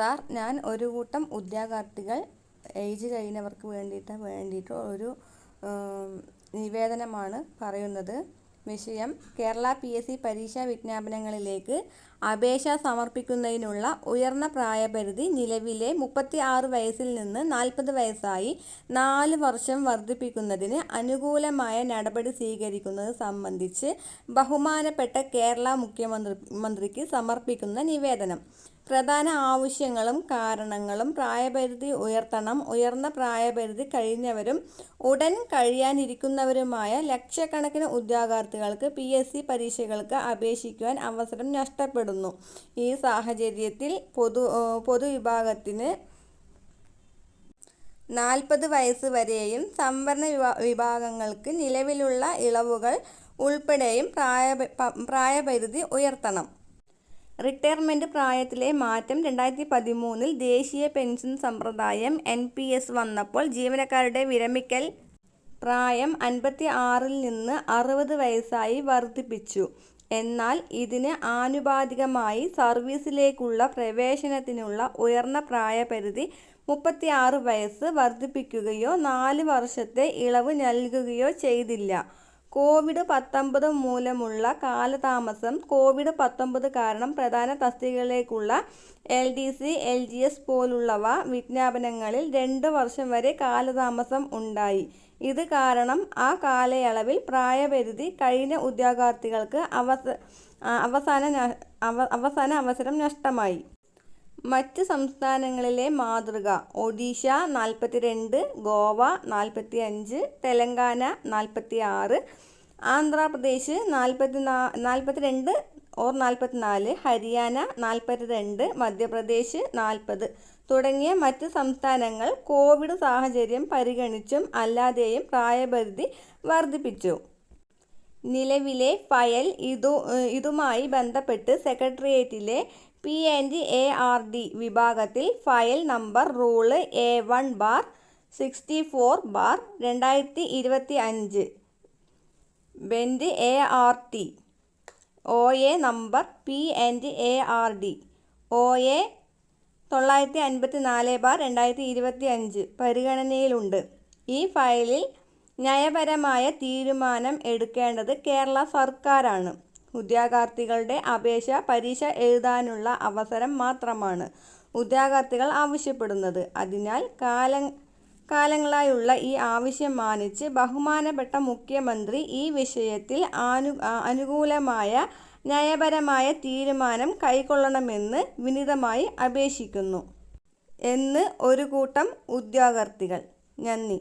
Sir ഞാൻ ഒരു കൂട്ടം ഉദ്യോഗാർത്ഥികൾ ഏജ് കഴിഞ്ഞവർക്ക് വേണ്ടിയിട്ട് വേണ്ടിയിട്ട് ഒരു നിവേദനമാണ് പറയുന്നത്. വിഷയം കേരള പി എസ് സി പരീക്ഷാ വിജ്ഞാപനങ്ങളിലേക്ക് അപേക്ഷ സമർപ്പിക്കുന്നതിനുള്ള ഉയർന്ന പ്രായപരിധി നിലവിലെ മുപ്പത്തി ആറ് വയസ്സിൽ നിന്ന് നാൽപ്പത് വയസ്സായി നാല് വർഷം വർദ്ധിപ്പിക്കുന്നതിന് അനുകൂലമായ നടപടി സ്വീകരിക്കുന്നത് സംബന്ധിച്ച് ബഹുമാനപ്പെട്ട കേരള മുഖ്യമന്ത്രി മന്ത്രിക്ക് സമർപ്പിക്കുന്ന നിവേദനം. പ്രധാന ആവശ്യങ്ങളും കാരണങ്ങളും പ്രായപരിധി ഉയർത്തണം ഉയർന്ന പ്രായപരിധി കഴിഞ്ഞവരും ഉടൻ കഴിയാനിരിക്കുന്നവരുമായ ലക്ഷക്കണക്കിന് ഉദ്യോഗാർത്ഥികൾക്ക് പി എസ് സി പരീക്ഷകൾക്ക് അപേക്ഷിക്കുവാൻ അവസരം നഷ്ടപ്പെടുന്നു. ഈ സാഹചര്യത്തിൽ പൊതു പൊതുവിഭാഗത്തിന് നാൽപ്പത് വയസ്സ് വരെയും സംവരണ വിഭാഗങ്ങൾക്ക് നിലവിലുള്ള ഇളവുകൾ ഉൾപ്പെടെയും പ്രായ പ്രായപരിധി ഉയർത്തണം. റിട്ടയർമെന്റ് പ്രായത്തിലെ മാറ്റം രണ്ടായിരത്തി പതിമൂന്നിൽ ദേശീയ പെൻഷൻ സമ്പ്രദായം എൻ പി എസ് വന്നപ്പോൾ ജീവനക്കാരുടെ വിരമിക്കൽ പ്രായം അൻപത്തി ആറിൽ നിന്ന് അറുപത് വയസ്സായി വർദ്ധിപ്പിച്ചു. എന്നാൽ ഇതിന് ആനുപാതികമായി സർവീസിലേക്കുള്ള പ്രവേശനത്തിനുള്ള ഉയർന്ന പ്രായപരിധി മുപ്പത്തിയാറ് വയസ്സ് വർദ്ധിപ്പിക്കുകയോ നാല് വർഷത്തെ ഇളവ് നൽകുകയോ ചെയ്തില്ല. കോവിഡ് പത്തൊമ്പത് മൂലമുള്ള കാലതാമസം കോവിഡ് പത്തൊമ്പത് കാരണം പ്രധാന തസ്തികകളിലേക്കുള്ള L D C L G S പോലുള്ളവ വിജ്ഞാപനങ്ങളിൽ രണ്ട് വർഷം വരെ കാലതാമസം ഉണ്ടായി. ഇത് കാരണം ആ കാലയളവിൽ പ്രായപരിധി കഴിഞ്ഞ ഉദ്യോഗാർത്ഥികൾക്ക് അവസ അവസാന അവസാന അവസരം നഷ്ടമായി. മറ്റ് സംസ്ഥാനങ്ങളിലെ മാതൃക ഒഡീഷ നാൽപ്പത്തിരണ്ട് ഗോവ നാൽപ്പത്തി അഞ്ച് തെലങ്കാന നാൽപ്പത്തി ആറ് ആന്ധ്രാപ്രദേശ് നാൽപ്പത്തി നാ നാൽപ്പത്തിരണ്ട് ഓർ നാൽപ്പത്തിനാല് ഹരിയാന നാൽപ്പത്തി രണ്ട് മധ്യപ്രദേശ് നാൽപ്പത് തുടങ്ങിയ മറ്റ് സംസ്ഥാനങ്ങൾ കോവിഡ് സാഹചര്യം പരിഗണിച്ചും അല്ലാതെയും പ്രായപരിധി വർദ്ധിപ്പിച്ചു. നിലവിലെ ഫയൽ ഇതു ഇതുമായി ബന്ധപ്പെട്ട് സെക്രട്ടേറിയറ്റിലെ P and A R D വിഭാഗത്തിൽ file number rule A one bar sixty four bar രണ്ടായിരത്തി ഇരുപത്തി അഞ്ച് bend A R T. O A number P and A R D. O A തൊള്ളായിരത്തി അൻപത്തി നാല് ബാർ രണ്ടായിരത്തി ഇരുപത്തി അഞ്ച് പരിഗണനയിലുണ്ട്. ഈ ഫയലിൽ നയപരമായ തീരുമാനം എടുക്കേണ്ടത് കേരള സർക്കാരാണ്. ഉദ്യോഗാർത്ഥികളുടെ അപേക്ഷ പരീക്ഷ എഴുതാനുള്ള അവസരം മാത്രമാണ് ഉദ്യോഗാർത്ഥികൾ ആവശ്യപ്പെടുന്നത്. അതിനാൽ കാല കാലങ്ങളായുള്ള ഈ ആവശ്യം മാനിച്ച് ബഹുമാനപ്പെട്ട മുഖ്യമന്ത്രി ഈ വിഷയത്തിൽ ആനു അനുകൂലമായ ന്യായപരമായ തീരുമാനം കൈക്കൊള്ളണമെന്ന് വിനിതമായി അപേക്ഷിക്കുന്നു. എന്ന് ഒരു കൂട്ടം ഉദ്യോഗാർത്ഥികൾ. നന്ദി.